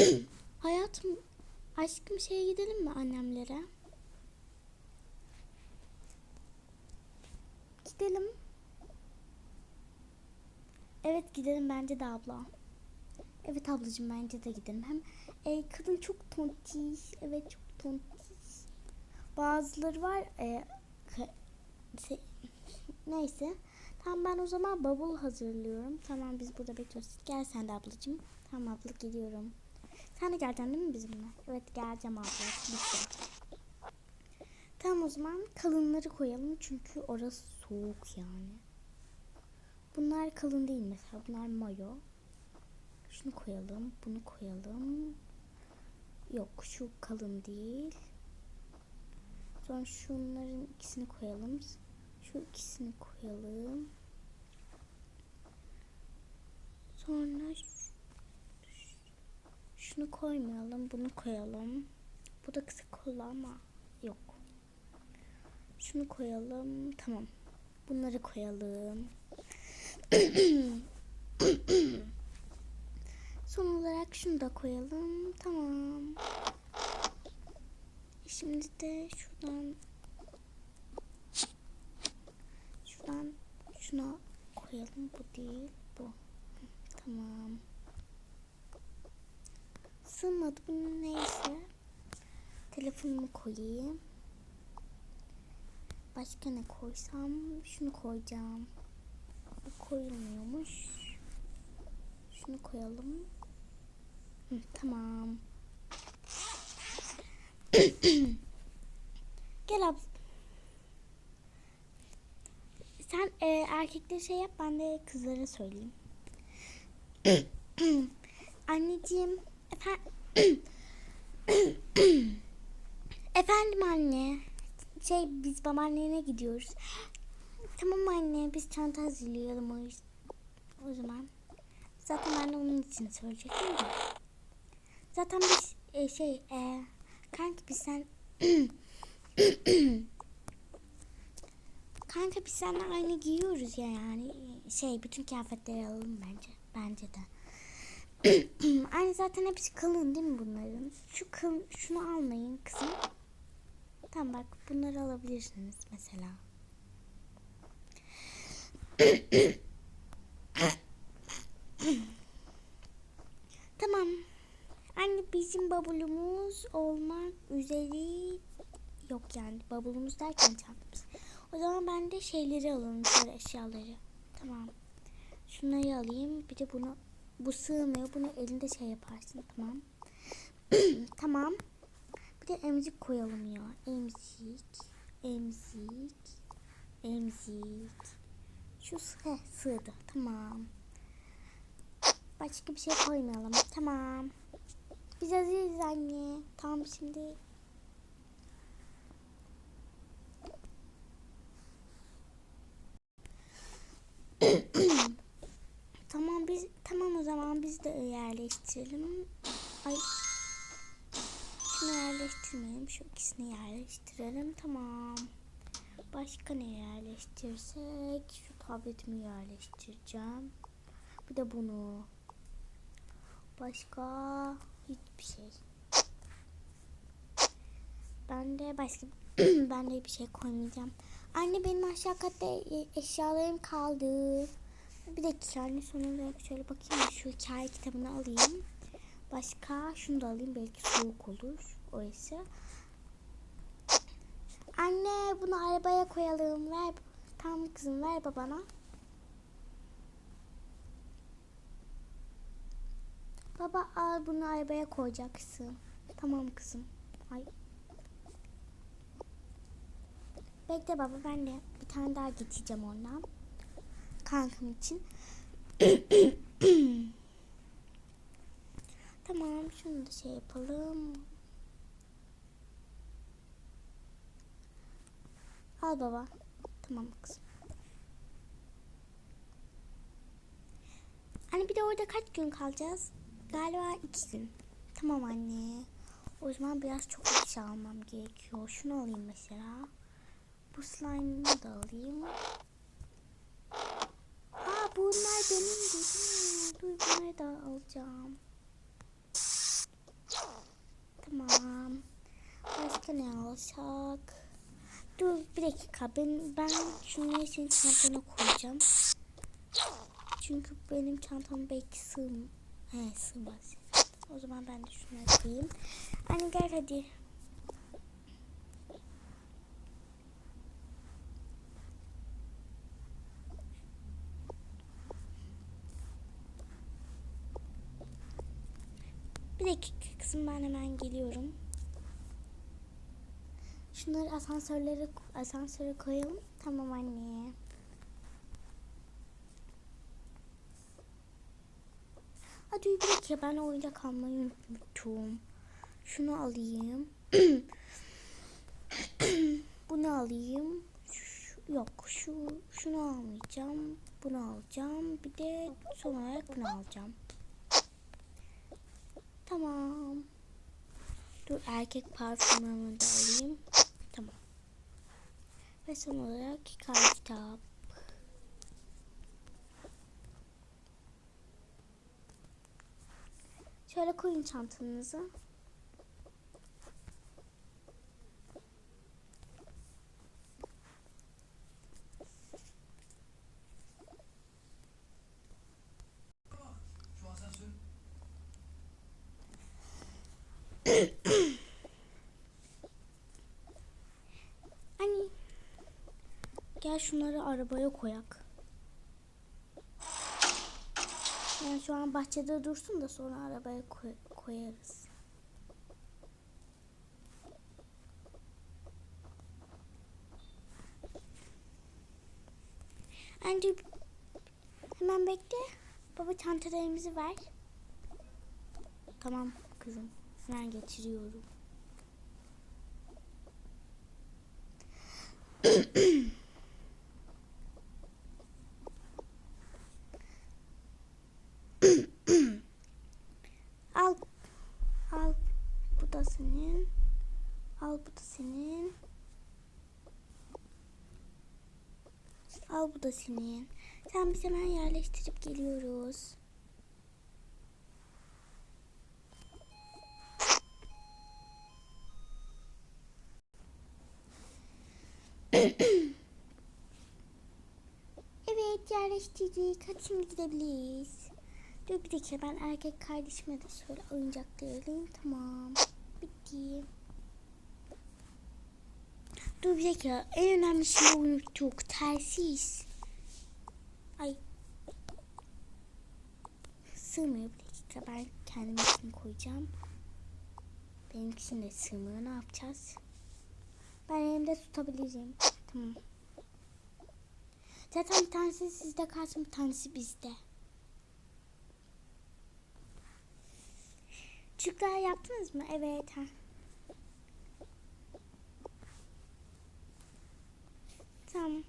Hayatım, aşkım şeye gidelim mi annemlere? Gidelim. Evet gidelim bence de abla. Evet ablacığım bence de gidelim. Hem e, kadın çok tontiş. Evet çok tontiş. Bazıları var. E, neyse. Tamam ben o zaman bavul hazırlıyorum. Tamam biz burada bekliyoruz. Gel sen de ablacığım. Tamam abla gidiyorum. Sen de geleceksin değil mi bizimle? Evet geleceğim abla. Bitti. Tamam o zaman kalınları koyalım çünkü orası soğuk yani. Bunlar kalın değil mesela. Bunlar mayo. Şunu koyalım. Bunu koyalım. Yok şu kalın değil. Sonra şunların ikisini koyalım. Şu ikisini koyalım. Sonra şunu koymayalım. Bunu koyalım. Bu da kısa kollu ama yok. Şunu koyalım. Tamam. Bunları koyalım. Son olarak şunu da koyalım. Tamam. Şimdi de şuradan şuradan şuna koyalım. Bu değil. Bu. Tamam. Sığmadı bu neyse. Telefonumu koyayım. Başka ne koysam? Şunu koyacağım. Bu koyulmuyormuş. Şunu koyalım. Hı, tamam. Gel abla. Sen e, erkekleri şey yap ben de kızlara söyleyeyim. Anneciğim. Efendim. Efendim anne. Şey biz babaannene gidiyoruz. Tamam anne biz çanta hazırlayalım o, o zaman. Zaten ben onun için söyleyecektim de. Zaten biz e, şey e, kanka biz sen kanka biz seninle aynı giyiyoruz ya yani şey bütün kıyafetleri alalım bence bence de. aynı zaten hepsi kalın değil mi bunların? Şu kıl, şunu almayın kızım. Tamam bak bunları alabilirsiniz mesela. Tamam. Anne bizim babulumuz olmak üzere yok yani babulumuz derken çantamız. O zaman ben de şeyleri alalım şöyle eşyaları. Tamam. Şunları alayım. Bir de bunu bu sığmıyor. Bunu elinde şey yaparsın. Tamam. tamam. Bir de emzik koyalım ya. Emzik. Emzik. Emzik. Şu heh, sığdı. Tamam. Başka bir şey koymayalım. Tamam. Biz hazırız anne. Tamam şimdi. tamam o zaman biz de yerleştirelim. Ay. Şunu yerleştirmeyelim. Şu ikisini yerleştirelim. Tamam. Başka ne yerleştirsek? Şu tabletimi yerleştireceğim. Bir de bunu. Başka hiçbir şey. Ben de başka ben de bir şey koymayacağım. Anne benim aşağı katta e- eşyalarım kaldı. Bir dakika anne sonunda şöyle bakayım şu hikaye kitabını alayım. Başka şunu da alayım belki soğuk olur. Oysa. Anne bunu arabaya koyalım. Ver. Tamam kızım ver babana. Baba al bunu arabaya koyacaksın. Tamam kızım. Ay. Bekle baba ben de bir tane daha getireceğim ondan. Kankam için. tamam şunu da şey yapalım. Al baba. Tamam kızım. Anne bir de orada kaç gün kalacağız? Galiba iki gün. Tamam anne. O zaman biraz çok eşya almam gerekiyor. Şunu alayım mesela. Bu slime'ı da alayım bunlar benim dedim. Dur bunları da alacağım. Tamam. Başka ne alsak? Dur bir dakika ben, ben şunları senin çantana koyacağım. Çünkü benim çantam belki sığm He, sığmaz. O zaman ben de şunları koyayım. Anne hani gel hadi. Kızım ben hemen geliyorum. Şunları asansörlere asansöre koyalım. Tamam anne. Hadi bir dakika ben oyuncak almayı unuttum. Şunu alayım. Bunu alayım. Şu- yok şu şunu almayacağım. Bunu alacağım. Bir de son olarak bunu alacağım. Tamam. Dur erkek parfümümü de alayım. Tamam. Ve son olarak kitap. Şöyle koyun çantanızı. Anne. Gel şunları arabaya koyak. Yani şu an bahçede dursun da sonra arabaya koy- koyarız. Anne hemen bekle. Baba çantalarımızı ver. Tamam kızım. Hemen getiriyorum. Al. Al. Bu da senin. Al bu da senin. Al bu da senin. Sen biz hemen yerleştirip geliyoruz. Evet yerleştirdik. Hadi şimdi gidebiliriz. Dur bir dakika ben erkek kardeşime de şöyle oyuncakları alayım. Tamam. Bitti. Dur bir dakika. En önemli şeyi unuttuk. Telsiz. Ay. Sığmıyor bir dakika. Ben kendiminkini koyacağım. Benimkisini de sığmıyor. Ne yapacağız? Ben elimde tutabilirim. Tamam. Zaten bir tanesi sizde kalsın bir tanesi bizde. Çocuklar yaptınız mı? Evet. Ha. Tamam.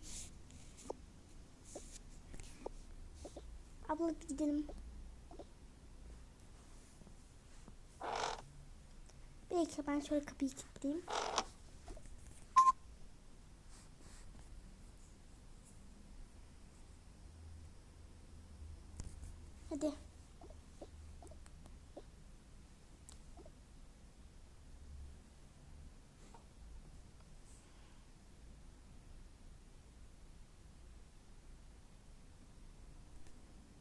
Abla gidelim. Bir ben şöyle kapıyı kilitleyeyim.